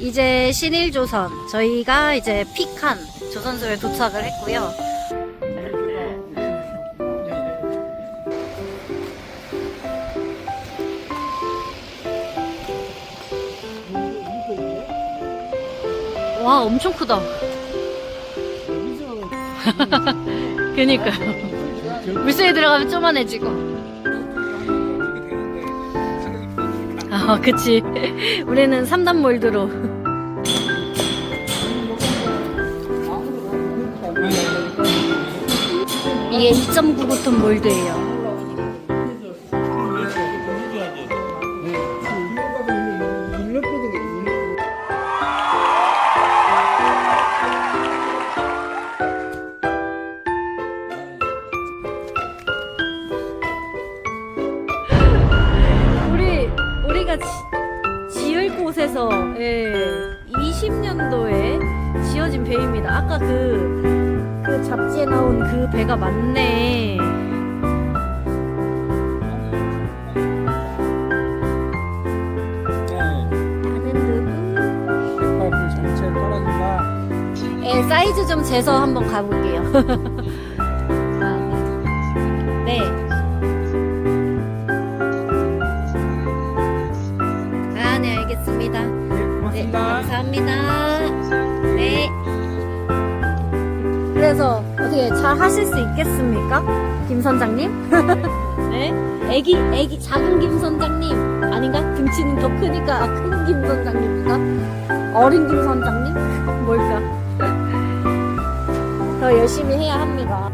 이제 신일조선 저희가 이제 픽한 조선소에 도착을 했고요. 와 엄청 크다. 그니까요. 물속에 들어가면 쪼만해지고. 아, 그치. 우리는 3단 몰드로. 이게 2.99톤 몰드예요. 우리가 지, 지을 곳에서 예, 20년도에 지어진 배입니다. 아까 그 그 잡지에 나온 그 배가 맞네. 예, 사이즈 좀 재서 한번 가볼게요. 고맙습니다. 감사합니다. 네. 그래서 어떻게 잘 하실 수 있겠습니까? 김 선장님? 네? 애기, 애기, 작은 김 선장님. 아닌가? 등치는 더 크니까 큰 김 선장님인가? 어린 김 선장님? 뭘까? 더 열심히 해야 합니다.